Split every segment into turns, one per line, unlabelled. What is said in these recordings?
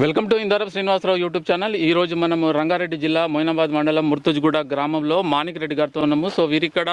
Welcome to Indaram Srinivasarao YouTube channel. ఈ రోజు మనము రంగారెడ్డి జిల్లా మొయినాబాద్ మండలం ముర్తుజ్గూడ గ్రామంలో మాణిక్ రెడ్డి గారితో ఉన్నాము. సో వీరిక్కడ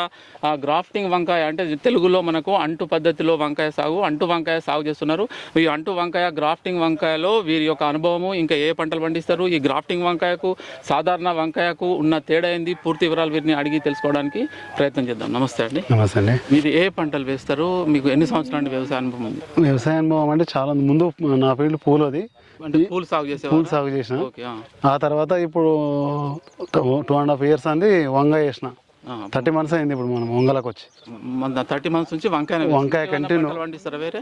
గ్రాఫ్టింగ్ వంకాయ అంటే తెలుగులో మనకు అంటు పద్ధతిలో వంకాయ సాగు అంటు వంకాయ సాగు చేస్తున్నారు. ఈ అంటు వంకాయ గ్రాఫ్టింగ్ వంకాయలో వీరి యొక్క అనుభవము ఇంకా ఏ పంటలు పండిస్తారు ఈ గ్రాఫ్టింగ్ వంకాయకు సాధారణ వంకాయకు ఉన్న తేడా ఏంది పూర్తి వివరాలు వీరిని అడిగి తెలుసుకోవడానికి ప్రయత్నం చేద్దాం. నమస్తే అండి.
నమస్తే అండి.
మీది ఏ పంటలు వేస్తారు మీకు ఎన్ని సంవత్సరాల వ్యవసాయ అనుభవం ఉంది?
వ్యవసాయ అనుభవం అంటే చాలా ముందు నా ఫీల్డ్ పూలు అది.
అంటే పూలు సాగు
పూలు సాగు చేసిన.
ఆ.
తర్వాత ఇప్పుడు టూ అండ్ హాఫ్ ఇయర్స్ అంది వంగ చేసిన. థర్టీ మంత్స్ అయింది ఇప్పుడు మనం వంగలకు వచ్చి
థర్టీ మంత్స్ నుంచి వంకాయ
వంకాయ కంటిన్యూ.
పండిస్తారా వేరే?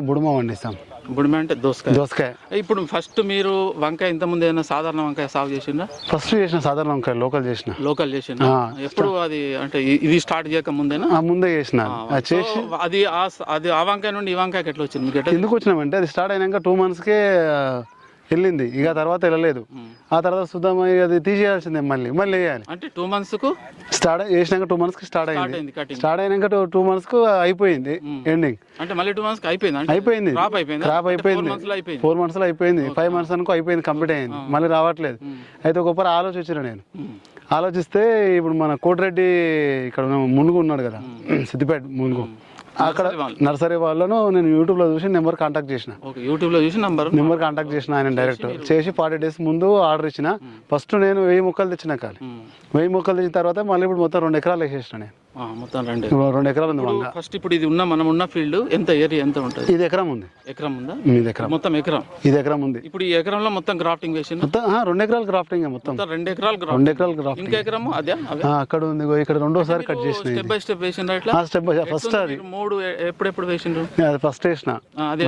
బుడుమ పండిస్తాం.
బుడిమే అంటే దోసకాయ.
దోసకాయ.
ఇప్పుడు ఫస్ట్ మీరు వంకాయ ఇంత ముందు ఏదైనా సాధారణ వంకాయ సాగు చేసిండ్రా?
ఫస్ట్ చేసిన సాధారణ వంకాయ లోకల్ చేసిన.
లోకల్
ఆ.
ఎప్పుడు అది అంటే ఇది స్టార్ట్ చేయక ముందేనా?
ఆ, ముందే చేసిన. అది చేసి
అది అది ఆ వంకాయ నుండి ఈ వంకాయకి ఎట్లా వచ్చింది?
ఎందుకు వచ్చినామంటే అది స్టార్ట్ అయినాక టూ మంత్స్కే వెళ్ళింది. ఇక తర్వాత వెళ్ళలేదు. ఆ తర్వాత సుధమ అది తీసేయాల్సిందే మళ్ళీ. మళ్ళీ వేయాలి
అంటే టూ మంత్స్కు?
స్టార్ట్ చేసినాక టూ మంత్స్కి స్టార్ట్
స్టార్ట్
అయింది. స్టార్ట్ అయినాక టూ టూ మంత్స్కు అయిపోయింది ఎండింగ్
అంటే మళ్ళీ టూ మంత్స్కి అయిపోయింది?
అయిపోయింది.
క్రాప్ అయిపోయింది?
క్రాప్
మంత్స్
ఫోర్ మంత్స్లో అయిపోయింది. ఫైవ్ మంత్స్ అనుకో అయిపోయింది కంప్లీట్ అయింది. మళ్ళీ రావట్లేదు. అయితే ఒకసారి ఆలోచించిన నేను. ఆలోచిస్తే ఇప్పుడు మన కోటిరెడ్డి ఇక్కడ మునుగు ఉన్నాడు కదా సిద్దిపేట మునుగు. అక్కడ
నర్సరీ వాళ్ళు.
నర్సరీ వాళ్ళను నేను యూట్యూబ్లో చూసి నెంబర్ కాంటాక్ట్ చేసిన.
యూట్యూబ్లో చూసి నంబర్?
నెంబర్ కాంటాక్ట్ చేసిన ఆయన డైరెక్ట్. చేసి ఫార్టీ డేస్ ముందు ఆర్డర్ ఇచ్చిన. ఫస్ట్ నేను వెయ్యి మొక్కలు తెచ్చిన కాదు వెయ్యి మొక్కలు తెచ్చిన తర్వాత మళ్ళీ ఇప్పుడు మొత్తం రెండు ఎకరాలు వేసేసిన నేను.
మొత్తం రండి.
రెండు ఎకరాలు ఉంది వంగ
ఫస్ట్ ఇప్పుడు ఇది ఉన్న మనం ఉన్న ఫీల్డ్ ఎంత ఏరియా ఎంత ఉంటుంది?
ఇది ఎకరం ఉంది.
ఎకరం ఉందా?
ఇది ఎకరం.
మొత్తం ఎకరం.
ఇది ఎకరం ఉంది.
ఇప్పుడు ఈ ఎకరంలో మొత్తం గ్రాఫ్టింగ్ వేసింది
మొత్తం రెండు ఎకరాలు గ్రాఫ్టింగ్ మొత్తం.
రెండు ఎకరాలు
రెండు ఎకరాలు గ్రాఫ్టింగ్
ఇంకా ఎకరము? అదే
అక్కడ ఉంది. ఇక్కడ రెండోసారి కట్ చేసిన
స్టెప్ బై స్టెప్ వేసిండ్రు ఇట్లా?
స్టెప్ ఫస్ట్ అది.
మూడు ఎప్పుడెప్పుడు వేసిండ్రు?
అది ఫస్ట్ వేసిన.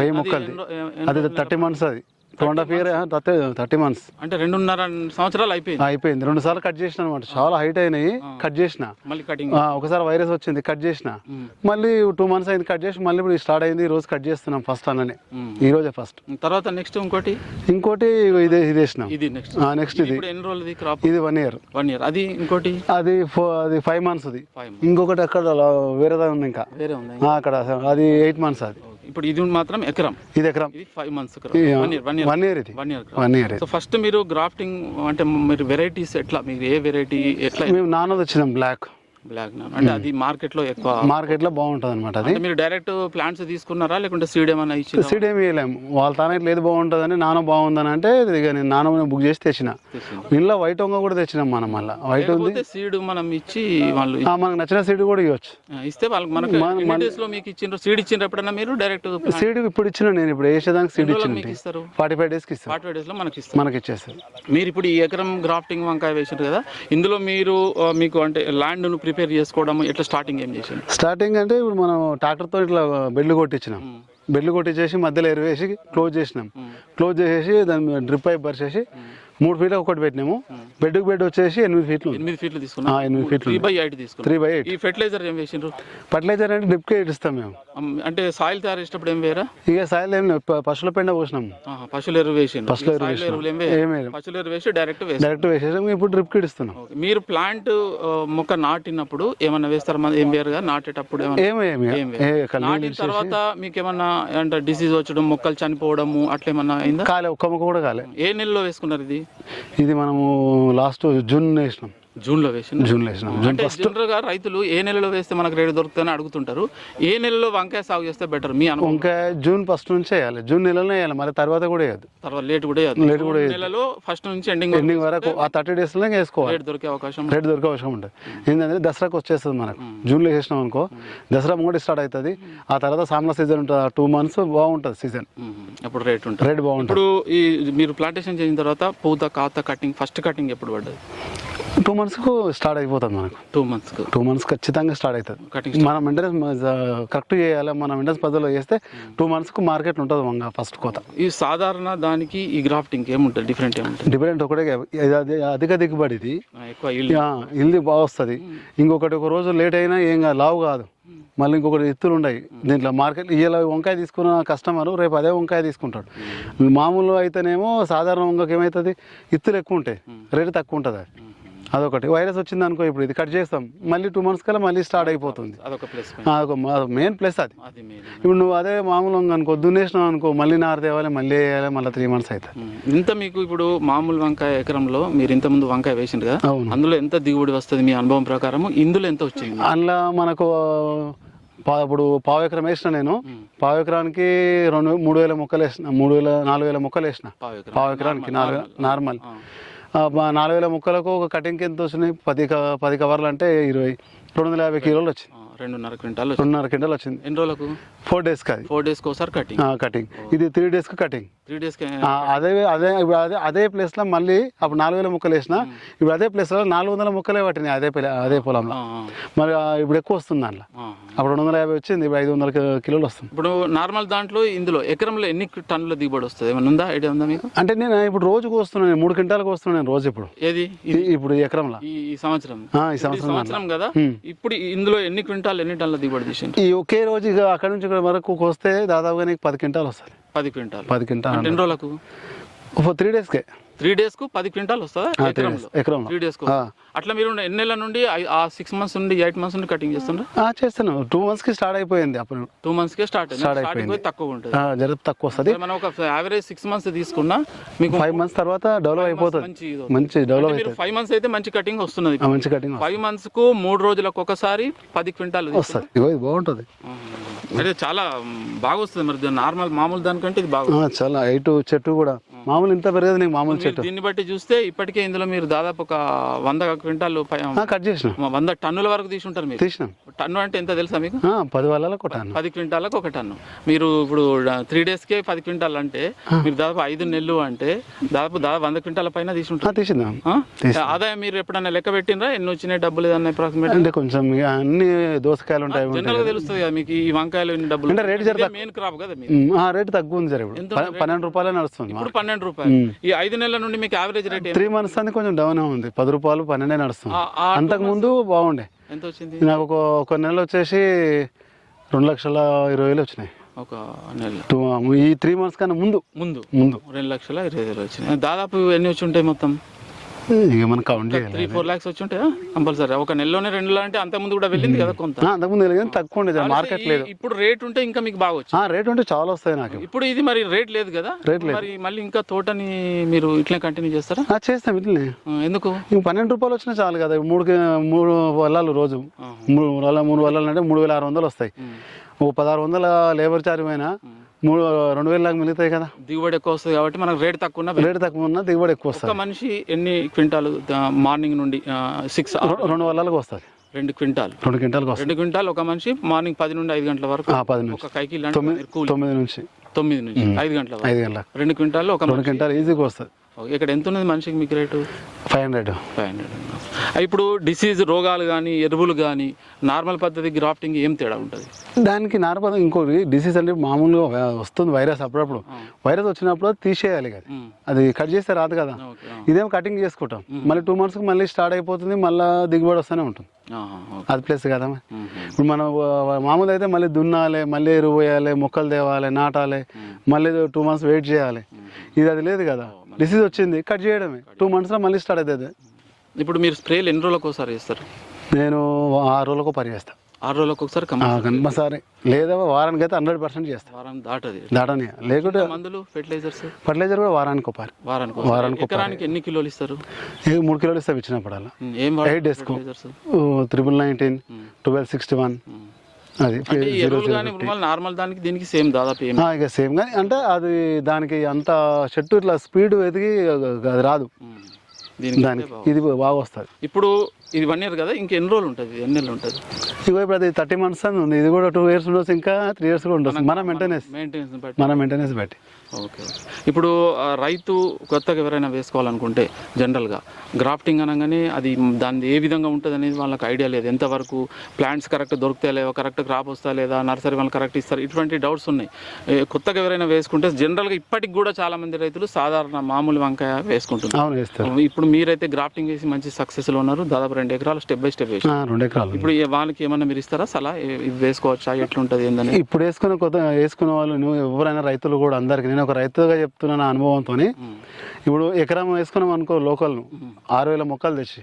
వెయ్యి
ఎన్ని
అది థర్టీ మంత్స్ అది. Two and half year thirty thirty months
అంటే రెండున్నర సంవత్సరాలు అయిపోయింది.
అయిపోయింది. రెండు సార్లు కట్ చేసిన అనమాట చాలా height అయినాయి. కట్ చేసిన.
మళ్ళీ కటింగ్
ఆ, ఒకసారి వైరస్ వచ్చింది కట్ చేసిన. మళ్ళీ టూ మంత్స్ అయింది కట్ చేసి మళ్ళీ ఇప్పుడు స్టార్ట్ అయింది ఈ రోజు కట్ చేస్తున్నాం ఫస్ట్ అన్ననే. ఈ రోజే ఫస్ట్
తర్వాత నెక్స్ట్ ఇంకోటి?
ఇంకోటి ఇదే ఇది వేసినాం.
ఇది నెక్స్ట్
నెక్స్ట్ ఇది.
ఎన్ని క్రాప్
ఇది వన్ ఇయర్
వన్ ఇయర్ అది ఇంకోటి?
అది అది ఫైవ్ మంత్స్ అది ఇంకొకటి అక్కడ వేరేదా ఉంది ఇంకా.
వేరే ఉంది.
ఆ, అక్కడ అది ఎయిట్ మంత్స్ అది.
ఇప్పుడు ఇది మాత్రం ఎకరం.
ఇది ఎకరం.
ఇది five months one year one year
one year ఇది.
One year
one year
so first మీరు గ్రాఫ్టింగ్ అంటే మీరు వెరైటీస్ ఎట్లా మీరు ఏ వెరైటీ ఎట్లా?
మేము నాన్నది వచ్చినాం బ్లాక్
బ్లాక్ అంటే అది మార్కెట్లో ఎక్కువ
మార్కెట్లో బాగుంటది అనమాట అది
మీరు డైరెక్ట్ ప్లాంట్స్ తీసుకున్నారా? లేకుంటే సీడ్ ఏమైనా ఇచ్చిందా
సీడ్ ఏమి వేయలేము వాళ్ళ తానే ఇట్లా ఏది బాగుంటుందని నాన్న బాగుందని అంటే ఇక నేను నాన్న బుక్ చేసి తెచ్చిన. ఇంట్లో వైట్ వంగ కూడా తెచ్చినాం మనం మళ్ళీ. వైట్ ఉంది.
సీడ్ మనం ఇచ్చి వాళ్ళు
మనకు నచ్చిన సీడ్ కూడా ఇవ్వచ్చు.
ఇస్తే వాళ్ళకి మనకు డేస్లో మీకు ఇచ్చిండ్రు? సీడ్ ఇచ్చిండ్రు ఎప్పుడన్నా మీరు? డైరెక్ట్
సీడ్ ఇప్పుడు ఇచ్చిన నేను ఇప్పుడు వేసేదానికి సీడ్ ఇచ్చిన ఫార్టీ ఫైవ్ డేస్కి ఇస్తాను
ఫార్టీ ఫైవ్ డేస్లో మనకి ఇస్తారు.
మనకి ఇచ్చేస్తారు.
మీరు ఇప్పుడు ఈ ఎకరం గ్రాఫ్టింగ్ వంకాయ వేసారు కదా? ఇందులో మీరు మీకు అంటే ల్యాండ్ను ప్రిపేర్ చేసుకోవడం ఎట్లా స్టార్టింగ్ ఏం చేసిండ్రు
స్టార్టింగ్ అంటే ఇప్పుడు మనం ట్రాక్టర్తో ఇట్లా బెడ్లు కొట్టించినాం. బెడ్లు కొట్టించేసి మధ్యలో ఎరువేసి క్లోజ్ చేసినాం. క్లోజ్ చేసేసి దాని డ్రిప్ పైప్ పరిచేసి మూడు ఫీట్లకు ఒకటి పెట్టినాము. బెడ్కి బెడ్ వచ్చేసి ఎనిమిది ఫీట్లు.
ఎనిమిది ఫీట్లు తీసుకున్నా.
ఎనిమిది ఫీట్లు
త్రీ బై ఎయిట్ తీసుకున్నా.
Three by eight.
ఈ ఫెర్టిలైజర్ ఏం వేసిండ్రు?
ఫర్టిలైజర్ అంటే డ్రిప్కే ఇస్తాం మేము.
అంటే సాయిల్ తయారు చేసేటప్పుడు ఏం వేరా
ఇక సాయిల్ ఏం పశువుల పెండ పోసినాం.
పశువుల ఎరువు వేసిండ్రు.
పశువుల ఎరువు.
పశువుల ఎరువు వేసి డైరెక్ట్ వేసి
డైరెక్ట్ వేసేసాం. ఇప్పుడు డ్రిప్కి ఇస్తున్నాం
మీరు ప్లాంట్ మొక్క నాటినప్పుడు ఏమన్నా వేస్తారా? మరి ఏం వేరుగా నాటేటప్పుడు నాటిన తర్వాత మీకు ఏమన్నా అంటే డిసీజ్ వచ్చడం మొక్కలు చనిపోవడము అట్లా ఏమన్నా అయిందా?
కాలే. ఒక్క ముక్క కూడా కాలే.
ఏ నెలలో వేసుకున్నారు ఇది?
ఇది మనము లాస్ట్ జూన్ వేసినాం.
జూన్లో వేసింది
జూన్ వేసినాం. జూన్
అంటే జనరల్గా రైతులు ఏ నెలలో వేస్తే మనకు రేటు దొరుకుతుందని అడుగుతుంటారు. ఏ నెలలో వంకాయ సాగు చేస్తే బెటర్ మీ అనుభవం?
ఇంకా జూన్ ఫస్ట్ నుంచి వేయాలి. జూన్ నెలలోనే వేయాలి. మరి తర్వాత కూడా వేయద్దు
తర్వాత లేట్ కూడా వేయద్దు.
Late కూడా
నెలలో ఫస్ట్ నుంచి ఎండింగ్
ఎండింగ్ వరకు ఆ థర్టీ డేస్లో వేసుకోవాలి.
రేట్ దొరికే అవకాశం
రేట్ దొరికే అవసరం ఉంటుంది. ఏంటంటే దసరాకి వచ్చేస్తుంది మనకు. జూన్లో వేసినాం అనుకో దసరా ముంగడి స్టార్ట్ అవుతుంది. ఆ తర్వాత సామ్లా సీజన్ ఉంటుంది. ఆ టూ మంత్స్ బాగుంటుంది సీజన్
మ్మ్. అప్పుడు రేట్ ఉంటుంది.
రేట్ బాగుంటుంది.
ఇప్పుడు ఈ మీరు ప్లాంటేషన్ చేసిన తర్వాత పూత కాత కటింగ్ ఫస్ట్ కటింగ్ ఎప్పుడు పడ్డది?
టూ మంత్స్కు స్టార్ట్ అయిపోతుంది మనకు.
టూ మంత్స్కు.
టూ మంత్స్ ఖచ్చితంగా స్టార్ట్ అవుతుంది మనం మెయింటెనెన్స్ కరెక్ట్ చేయాలి మనం మెయింటెనెన్స్ పద్ధతిలో చేస్తే టూ మంత్స్కు మార్కెట్ ఉంటుంది వంగ ఫస్ట్ కోత.
ఈ సాధారణ దానికి ఈ గ్రాఫ్టింగ్ ఏముంటుంది? డిఫరెంట్ ఏముంటుంది?
డిఫరెంట్ ఒకటే అధిక దిగుబడి ఇది ఇల్లు బాగా వస్తుంది. ఇంకొకటి ఒక రోజు లేట్ అయినా ఏం కాదు లావు కాదు. మళ్ళీ ఇంకొకటి ఎత్తులు ఉన్నాయి దీంట్లో మార్కెట్ ఇలా వంకాయ తీసుకున్న కస్టమర్ రేపు అదే వంకాయ తీసుకుంటాడు. మామూలు అయితేనేమో సాధారణ వంగకి ఏమవుతుంది ఇత్తులు ఎక్కువ ఉంటాయి. రేటు తక్కువ ఉంటుంది. అదొకటి. వైరస్ వచ్చింది అనుకో ఇప్పుడు ఇది కట్ చేస్తాం. మళ్ళీ టూ మంత్స్ కల్లా మళ్ళీ స్టార్ట్ అయిపోతుంది.
అదొక
మెయిన్ ప్లస్ అది. ఇప్పుడు నువ్వు అదే మామూలు అనుకో దున్నేసినావు అనుకో మళ్ళీ నారు తేవాలి మళ్ళీ వేయాలి మళ్ళీ త్రీ మంత్స్ అవుతుంది.
ఇంత మీకు ఇప్పుడు మామూలు వంకాయ ఎకరంలో మీరు ఇంత ముందు వంకాయ వేసిండ్రు కదా? అందులో ఎంత దిగుబడి వస్తుంది మీ అనుభవం ప్రకారం ఇందులో ఎంత వచ్చింది?
అందులో మనకు పా- ఇప్పుడు పావు ఎకరం వేసిన నేను పావు ఎకరానికి రెండు మూడు వేల మొక్కలు వేసిన మూడు వేల నాలుగు వేల మొక్కలు వేసిన.
పావు ఎకరం.
పావు ఎకరానికి నాలుగు నార్మల్. నాలుగు వేల మొక్కలకు ఒక కటింగ్కి ఎంత వచ్చినాయి పది పది కవర్లు అంటే ఇరవై రెండు వందల యాభై కిలోలు వచ్చింది.
రెండున్నర క్వింటాల్ వచ్చింది.
రెండున్నర క్వింటల్ వచ్చింది.
ఎన్ని రోజులకు?
ఫోర్ డేస్కి అది.
ఫోర్ డేస్కి ఒకసారి కటింగ్.
కటింగ్. ఇది త్రీ డేస్కి కటింగ్.
త్రీ
అదే అదే ఇప్పుడు అదే అదే ప్లేస్లో మళ్ళీ అప్పుడు నాలుగు వేల మొక్కలు వేసిన ఇప్పుడు అదే ప్లేస్లో నాలుగు వందల మొక్కలే పట్టినాయి అదే అదే పొలంలో. మరి ఇప్పుడు ఎక్కువ వస్తుంది దాంట్లో. అప్పుడు రెండు వందల యాభై వచ్చింది ఇప్పుడు ఐదు వందల కిలోలు వస్తుంది.
ఇప్పుడు నార్మల్ దాంట్లో ఇందులో ఎకరంలో ఎన్ని టన్నుల దిగుబడి వస్తుంది? ఏమైనా ఉందా ఐడియా ఉందా మీకు?
అంటే నేను ఇప్పుడు రోజుకు వస్తున్నాను మూడు క్వింటాలకు వస్తున్నాను రోజు ఇప్పుడు.
ఏది?
ఇది ఇప్పుడు ఎకరంలో.
ఈ సంవత్సరం.
ఈ సంవత్సరం
కదా. ఇప్పుడు ఇందులో ఎన్ని క్వింటాల్ ఎన్ని టన్నుల దిగుబడి తీసిండ్రు
ఈ ఒకే రోజు ఇక అక్కడ నుంచి ఇక్కడ వరకు వస్తే దాదాపుగా నీకు పది క్వింటాలు వస్తుంది.
పది క్వింటాల్.
పది క్వింటాల్
ఎన్ని రోజులకు?
ఒక త్రీ డేస్కే.
త్రీ డేస్కు పది క్వింటాల్ వస్తుందా ఎకరంలో? త్రీ
డేస్కు.
అట్లా మీరు ఎన్ని నెలల నుండి ఆ సిక్స్ మంత్స్ నుండి ఎయిట్ మంత్స్ నుండి కటింగ్ చేస్తుండ్రు?
చేస్తాను టూ మంత్స్కి స్టార్ట్ అయిపోయింది అప్పుడు.
టూ మంత్స్ కే స్టార్ట్
అయిపోయింది.
తక్కువ ఉంటుంది.
ఆ, జర తక్కువ వస్తుంది.
మనం ఒక యావరేజ్ సిక్స్ మంత్స్ తీసుకున్నా మీకు
ఫైవ్ మంత్స్ తర్వాత డెవలప్ అయిపోతుంది.
మంచి
డెవలప్ అవుతుంది.
ఫైవ్ మంత్స్ అయితే మంచి కటింగ్ వస్తున్నది
ఆ, మంచి కటింగ్
ఫైవ్ మంత్స్కు మూడు రోజులకు ఒకసారి పది క్వింటాల్
వస్తుంది. ఇది బాగుంటుంది.
అంటే చాలా బాగా వస్తుంది మరి నార్మల్ మామూలు దానికంటే ఇది బాగా
చాలా హైట్ చెట్టు కూడా. మామూలు ఇంత పెరగదు నీకు మామూలు చెట్టు.
దీన్ని బట్టి చూస్తే ఇప్పటికే ఇందులో మీరు దాదాపు ఒక వంద క్వింటాల్
కట్ చేసిన.
వంద టన్నుల వరకు తీసుంటారు మీరు.
తీసినాం.
టన్ను అంటే ఎంత తెలుసా మీకు?
పది వాళ్ళ కొట్టాను
పది క్వింటాలకు ఒక టన్ను. మీరు ఇప్పుడు త్రీ డేస్కే పది క్వింటాల్ అంటే మీరు దాదాపు ఐదు నెలలు అంటే దాదాపు దాదాపు వంద క్వింటాల పైన తీసుంటారు.
తీసిందాం?
ఆదాయం మీరు ఎప్పుడైనా లెక్క పెట్టినరా ఎన్ని వచ్చినాయి డబ్బులు ఏదన్నా అప్రాక్సిమేట్
అంటే కొంచెం అన్ని దోసకాయలు ఉంటాయి అవి ఉంటాయి
జనరల్గా తెలుస్తుంది కదా మీకు ఈ వంకాయలు ఎన్ని డబ్బులు
అంటే రేటు జర
మెయిన్ క్రాప్ కదా
రేటు తక్కువ ఉంది సార్ ఇప్పుడు. పన్నెండు రూపాయలే నడుస్తుంది
ఇప్పుడు పన్నెండు రూపాయలు. ఈ ఐదు నెలల నుండి మీకు యావరేజ్ రేట్
త్రీ మంత్స్ అని కొంచెం డౌన్ ఉంది. పది రూపాయలు పన్నెండే నడుస్తుంది. అంతకు ముందు బాగుండే.
ఎంత వచ్చింది?
నాకు ఒక ఒక నెల వచ్చేసి రెండు లక్షల ఇరవై వేలు వచ్చినాయి.
ఒక నెల.
ఈ త్రీ మంత్స్ కన్నా ముందు.
ముందు.
ముందు.
రెండు లక్షల ఇరవై వేలు వచ్చినాయి. దాదాపు ఎన్ని వచ్చి ఉంటాయి మొత్తం?
ఇక మనం కౌంట్
త్రీ ఫోర్ లాక్స్ వచ్చి ఉంటాయా కంపల్సరీ. ఒక నెలలోనే రెండు అంటే అంత ముందు కూడా వెళ్ళింది కదా కొంత.
ఆ, అంతకు ముందు తెలియదు తక్కువ ఉండేది మార్కెట్ లేదు.
ఇప్పుడు రేట్ ఉంటే ఇంకా మీకు బాగా వచ్చింది.
ఆ రేట్ ఉంటే చాలా వస్తాయి నాకు.
ఇప్పుడు ఇది మరి రేట్ లేదు కదా?
రేట్ లేదు.
మరి మళ్ళీ ఇంకా తోటని మీరు ఇట్లా కంటిన్యూ చేస్తారా?
చేస్తాం ఇట్లనే.
ఎందుకు?
పన్నెండు రూపాయలు వచ్చినా చాలు కదా. మూడు మూడు వల్లాలు రోజు. మూడు వల్ల మూడు వల్లాలు అంటే మూడు వేల ఆరు వందలు వస్తాయి. ఒక పదహారు వందల లేబర్ ఛార్జ్ అయినా మూడు రెండు వేల దాకా మిగులుతాయి కదా.
దిగుబడి ఎక్కువ వస్తుంది కాబట్టి మనకు రేట్ తక్కువ ఉన్న
రేటు తక్కువ ఉన్నా దిగుబడి ఎక్కువ వస్తుంది.
మనిషి ఎన్ని క్వింటాలు మార్నింగ్ నుండి సిక్స్
రెండు వల్లాలకు వస్తుంది.
రెండు క్వింటాల్.
రెండు వస్తుంది.
రెండు క్వింటాల్ ఒక మనిషి మార్నింగ్ పది నుండి ఐదు గంటల వరకు
ఆ, పది నుంచి.
ఒక అంటే
తొమ్మిది నుంచి.
తొమ్మిది నుంచి. ఐదు గంటల
ఐదు గంటలకు
రెండు క్వింటాల్ ఒక
రెండు క్వింటాల్ ఈజీగా వస్తుంది.
ఇక్కడ ఎంత ఉన్నది మనిషికి మీకు rate?
Five hundred.
Five hundred ఇప్పుడు డిసీజ్ రోగాలు కానీ ఎరువులు కానీ నార్మల్ పద్ధతి గ్రాఫ్టింగ్ ఏం తేడా ఉంటుంది?
దానికి నార్మల్ ఇంకోటి డిసీజ్ అంటే మామూలుగా వస్తుంది వైరస్ అప్పుడప్పుడు. వైరస్ వచ్చినప్పుడు తీసేయాలి కదా అది. కట్ చేస్తే రాదు కదా. ఇదేమో కటింగ్ చేసుకుంటాం. మళ్ళీ టూ మంత్స్కి మళ్ళీ స్టార్ట్ అయిపోతుంది మళ్ళీ దిగుబడి వస్తూనే ఉంటుంది. అది ప్లస్ కదా. ఇప్పుడు మనం మామూలు అయితే మళ్ళీ దున్నాలి మళ్ళీ ఎరువు వేయాలి మొక్కలు తేవాలి నాటాలి మళ్ళీ టూ మంత్స్ వెయిట్ చేయాలి. ఇది అది లేదు కదా. డిసీజ్ వచ్చింది కట్ చేయడమే. టూ మంత్స్లో మళ్ళీ స్టార్ట్ అవుతుంది
ఇప్పుడు మీరు స్ప్రేలు ఎన్ని రోజులకు ఒకసారి చేస్తారు
నేను ఆరు రోజులకు పని చేస్తాను
ఆరు రోజులకు ఒకసారి కంపల్సరీ
లేదా వారానికి అయితే హండ్రెడ్ పర్సెంట్ చేస్తాను
వారం దాటది.
దాటని. లేకుంటే
మందులు? ఫెర్టిలైజర్స్?
ఫర్టిలైజర్ కూడా వారానికి ఒకసారి.
వారానికి
వారానికి.
ఎకరానికి ఎన్ని కిలోలు ఇస్తారు?
మూడు కిలోలు ఇస్తాం ఇచ్చినప్పుడల్లా
ఉమ్, ఏం
eight డేస్కు triple nineteen twelve sixty one అది
నార్మల్ దానికి దీనికి సేమ్ దాదాపు
ఇక సేమ్. కానీ అంటే అది దానికి అంత చెట్టు ఇట్లా స్పీడ్ ఎదిగి అది రాదు.
దీనికి
ఇది బాగా వస్తుంది.
ఇప్పుడు ఇది వన్ ఇయర్ కదా ఇంక ఎన్ని రోజులు ఉంటుంది? ఎన్ని నెలలు ఉంటుంది?
ఇగో ఇప్పుడు అది థర్టీ మంత్స్ అని ఉంది. ఇది కూడా టూ ఇయర్స్ ఉండొచ్చు ఇంకా త్రీ ఇయర్స్ కూడా ఉండొచ్చు. మన మెయింటెనెన్స్
మెయింటెనెన్స్ బట్టి.
మన మెయింటెనెన్స్ బట్టి.
ఓకే. ఇప్పుడు రైతు కొత్తగా ఎవరైనా వేసుకోవాలనుకుంటే జనరల్గా గ్రాఫ్టింగ్ అనగానే అది దాని ఏ విధంగా ఉంటుంది అనేది వాళ్ళకి ఐడియా లేదు. ఎంతవరకు ప్లాంట్స్ కరెక్ట్ దొరుకుతాయి లేవో కరెక్ట్ క్రాప్ వస్తా లేదా నర్సరీ వాళ్ళు కరెక్ట్ ఇస్తారు? ఇటువంటి డౌట్స్ ఉన్నాయి. కొత్తగా ఎవరైనా వేసుకుంటే జనరల్గా ఇప్పటికి కూడా చాలా మంది రైతులు సాధారణ మామూలు వంకాయ వేసుకుంటున్నారు. ఇప్పుడు మీరైతే గ్రాఫ్టింగ్ వేసి మంచి సక్సెస్లో ఉన్నారు. దాదాపు రెండు ఎకరాలు స్టెప్ బై స్టెప్ వేసి
రెండు ఎకరాలు.
ఇప్పుడు వాళ్ళకి ఏమన్నా మీరు ఇస్తారా? ఇది వేసుకోవచ్చా? ఎట్లుంటది ఏందని?
ఇప్పుడు వేసుకున్న కొత్త వేసుకున్న వాళ్ళు నువ్వు ఎవరైనా రైతులు కూడా అందరికి నేను ఒక రైతుగా చెప్తున్నా నా అనుభవంతో ఇప్పుడు ఎకరం వేసుకున్నాం అనుకో లోకల్ ఆరు వేల మొక్కలు తెచ్చి.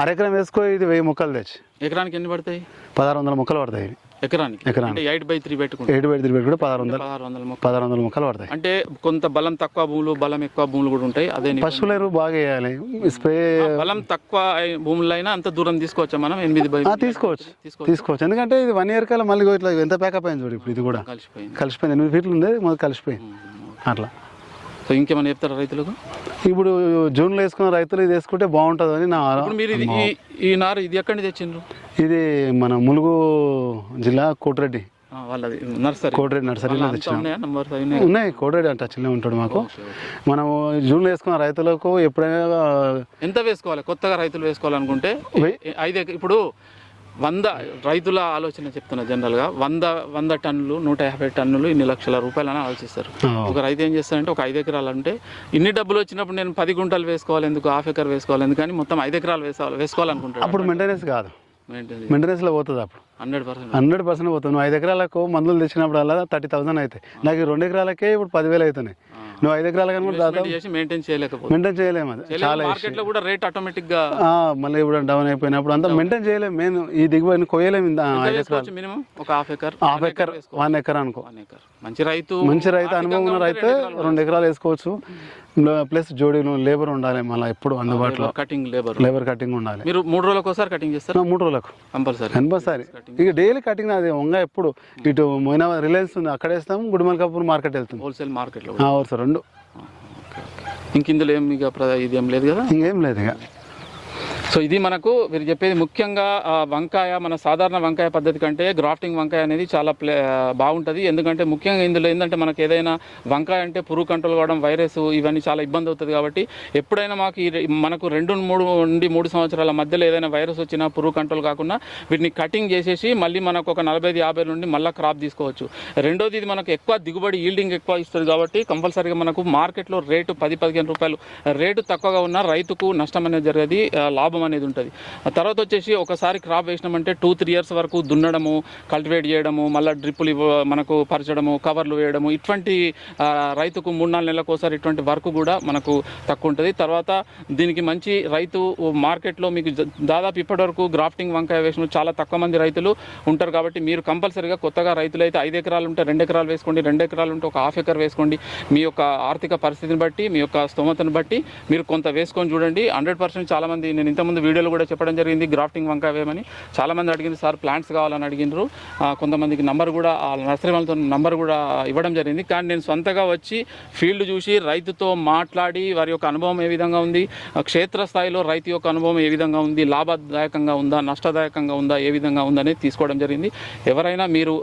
అరెకరం వేసుకో ఇది వెయ్యి మొక్కలు తెచ్చి.
ఎకరానికి ఎన్ని పడతాయి?
పదహారు వందల మొక్కలు పడతాయి.
ఎకరానికి.
ఎకరానికి.
అంటే ఎయిట్ బై త్రీ పెట్టుకుంటే
పెట్టి కూడా పదహారు వందలు.
పదహారు వందల మొక్క
పదహారు వందల మొక్కలు పడతాయి.
అంటే కొంత బలం తక్కువ భూములు బలం ఎక్కువ భూములు కూడా ఉంటాయి. అదే
పశువుల ఎరువు బాగా వేయాలి. స్ప్రే
బలం తక్కువ భూములు అయినా అంత దూరం తీసుకోవచ్చా మనం? ఎనిమిది బై
తీసుకోవచ్చు.
తీసుకోవచ్చు.
ఎందుకంటే ఇది వన్ ఇయర్ కల్లా మళ్ళీ ఇట్లా ఎంత ప్యాకప్ అయింది చూడు ఇప్పుడు ఇది కూడా.
కలిసిపోయింది.
కలిసిపోయింది. ఎనిమిది ఫీట్లు ఉండేది మొదలు కలిసిపోయింది. అట్లా.
సో ఇంకేమైనా చెప్తారా రైతులకు?
ఇప్పుడు జూన్లో వేసుకున్న రైతులు ఇది వేసుకుంటే బాగుంటుంది అని నా
ఇప్పుడు మీరు ఇది ఈ- ఈ నారు ఇది ఎక్కడి నుంచి తెచ్చిండ్రు?
ఇది మన ములుగు జిల్లా కోటిరెడ్డి.
ఆ, వాళ్ళది నర్సరీ.
కోటిరెడ్డి నర్సరీలో
అంతా
తెచ్చినాం.
ఉన్నాయా? నంబర్ ఉన్నాయి?
ఉన్నాయి కోటిరెడ్డి అంటే టచ్లో ఉంటాడు మాకు. మనము జూన్లో వేసుకున్న రైతులకు ఎప్పుడైనా
ఎంత వేసుకోవాలి? కొత్తగా రైతులు వేసుకోవాలనుకుంటే ఐదు ఎక- ఇప్పుడు వంద రైతుల ఆలోచన చెప్తున్నా జనరల్గా. వంద వంద టన్నులు నూట యాభై టన్నులు ఇన్ని లక్షల రూపాయలని ఆలోచిస్తారు. ఒక రైతు ఏం చేస్తారంటే ఒక ఐదు ఎకరాలు అంటే ఇన్ని డబ్బులు వచ్చినప్పుడు నేను పది గుంటలు వేసుకోవాలి ఎందుకు హాఫ్ ఎకర్ వేసుకోవాలి ఎందుకని మొత్తం ఐదు ఎకరాలు వేసుకోవాలి వేసుకోవాలనుకుంటాడు.
అప్పుడు మెయింటెనెన్స్ కాదు.
మెయింటైన్
మెయింటెనెన్స్లో పోతుంది అప్పుడు.
Hundred percent.
హండ్రెడ్ పర్సెంట్ పోతుంది. నువ్వు ఐదు ఎకరాలకు మందులు తెచ్చినప్పుడు అలా థర్టీ థౌసండ్ అవుతాయి. నాకు రెండు ఎకరాలకే ఇప్పుడు పదివేలు అవుతున్నాయి. నువ్వు ఐదు ఎకరాల కానీ కూడా దాదాపు
చేసి మెయింటైన్ చేయలేకపోతే.
మెయింటైన్ చేయలేము అది. చాలా
మార్కెట్లో కూడా రేట్
ఆటోమేటిక్గా మళ్ళీ ఇప్పుడు డౌన్ అయిపోయినప్పుడు అంతా మెయింటైన్ చేయలేము. మెయిన్ ఈ దిగుబడిని ఐదు ఎకరాలు.
మినిమం ఒక half acre
half acre one acre అనుకో.
మంచి రైతు
మంచి రైతు అనుభవం ఉన్న రైతు రెండు ఎకరాలు వేసుకోవచ్చు. ప్లస్ జోడీలు లేబర్ ఉండాలి మళ్ళీ ఎప్పుడు అందుబాటులో.
Cutting labour.
లేబర్ కటింగ్ ఉండాలి.
మీరు మూడు రోజులకు ఒకసారి కటింగ్ చేస్తారు?
మూడు రోజులకు.
కంపల్సరీ.
కంపల్సరీ. ఇక డైలీ కటింగ్ అది వంగ ఎప్పుడు. ఇటు మొయినా రిలయన్స్ ఉంది అక్కడ వేస్తాం గుడిమల్కాపూర్ మార్కెట్ వెళ్తాం.
హోల్సేల్
మార్కెట్లో అవును సార్ రెండు.
ఇంక ఇందులో ఏం ఇక ఇది ఏం లేదు కదా?
ఇంకేం లేదు ఇక.
సో ఇది మనకు మీరు చెప్పేది ముఖ్యంగా వంకాయ మన సాధారణ వంకాయ పద్ధతి కంటే గ్రాఫ్టింగ్ వంకాయ అనేది చాలా ప్లే బాగుంటుంది. ఎందుకంటే ముఖ్యంగా ఇందులో ఏంటంటే మనకు ఏదైనా వంకాయ అంటే పురుగు కంట్రోల్ కావడం వైరస్ ఇవన్నీ చాలా ఇబ్బంది అవుతుంది కాబట్టి ఎప్పుడైనా మాకు మనకు రెండు మూడు నుండి మూడు సంవత్సరాల మధ్యలో ఏదైనా వైరస్ వచ్చినా పురుగు కంట్రోల్ కాకుండా వీటిని కటింగ్ చేసేసి మళ్ళీ మనకు ఒక నలభై యాభై నుండి మళ్ళీ క్రాప్ తీసుకోవచ్చు. రెండోది ఇది మనకు ఎక్కువ దిగుబడి ఈల్డింగ్ ఎక్కువ ఇస్తుంది కాబట్టి కంపల్సరీగా మనకు మార్కెట్లో రేటు పది పదిహేను రూపాయలు రేటు తక్కువగా ఉన్న రైతుకు నష్టం అనేది జరిగేది లాభం అనుభవం అనేది ఉంటుంది. తర్వాత వచ్చేసి ఒకసారి క్రాప్ వేసినామంటే టూ త్రీ ఇయర్స్ వరకు దున్నడము కల్టివేట్ చేయడము మళ్ళీ డ్రిప్పులు మనకు పరచడము కవర్లు వేయడము ఇటువంటి రైతుకు మూడు నాలుగు నెలలకు ఒకసారి ఇటువంటి వర్క్ కూడా మనకు తక్కువ ఉంటుంది. తర్వాత దీనికి మంచి రైతు మార్కెట్లో మీకు దాదాపు దాదాపు ఇప్పటివరకు గ్రాఫ్టింగ్ వంకాయ వేసిన చాలా తక్కువ మంది రైతులు ఉంటారు కాబట్టి మీరు కంపల్సరీగా కొత్తగా రైతులు అయితే ఐదు ఎకరాలు ఉంటే రెండు ఎకరాలు వేసుకోండి రెండు ఎకరాలు ఉంటే ఒక హాఫ్ ఎకర్ వేసుకోండి. మీ యొక్క ఆర్థిక పరిస్థితిని బట్టి మీ యొక్క స్తోమతను బట్టి మీరు కొంత వేసుకొని చూడండి. హండ్రెడ్ పర్సెంట్ చాలామంది నేను ఇంతకుముందు వీడియోలో కూడా చెప్పడం జరిగింది గ్రాఫ్టింగ్ వంకాయ వేయమని చాలామంది అడిగింది సార్ ప్లాంట్స్ కావాలని అడిగినారు కొంతమందికి నంబర్ కూడా ఆ నర్సరీ వాళ్ళతో నంబర్ కూడా ఇవ్వడం జరిగింది. కానీ నేను సొంతగా వచ్చి ఫీల్డ్ చూసి రైతుతో మాట్లాడి వారి యొక్క అనుభవం ఏ విధంగా ఉంది క్షేత్రస్థాయిలో రైతు యొక్క అనుభవం ఏ విధంగా ఉంది లాభదాయకంగా ఉందా నష్టదాయకంగా ఉందా ఏ విధంగా ఉందనేది తీసుకోవడం జరిగింది. ఎవరైనా మీరు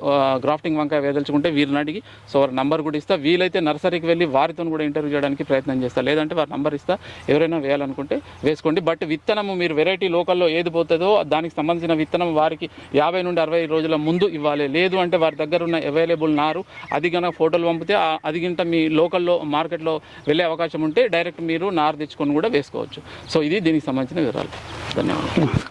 గ్రాఫ్టింగ్ వంకాయ వేదలుచుకుంటే వీరిని అడిగి సో వారి నంబర్ కూడా ఇస్తా. వీలైతే నర్సరీకి వెళ్ళి వారితో కూడా ఇంటర్వ్యూ చేయడానికి ప్రయత్నం చేస్తా. లేదంటే వారి నంబర్ ఇస్తా. ఎవరైనా వేయాలనుకుంటే వేసుకోండి. బట్ విత్తనం విత్తనము మీరు వెరైటీ లోకల్లో ఏది పోతుందో దానికి సంబంధించిన విత్తనం వారికి యాభై నుండి అరవై రోజుల ముందు ఇవ్వాలి. లేదు అంటే వారి దగ్గర ఉన్న అవైలబుల్ నారు అది కనుక ఫోటోలు పంపితే అది గింట మీ లోకల్లో మార్కెట్లో వెళ్ళే అవకాశం ఉంటే డైరెక్ట్ మీరు నారు తెచ్చుకొని కూడా వేసుకోవచ్చు. సో ఇది దీనికి సంబంధించిన వివరాలు. ధన్యవాదాలు.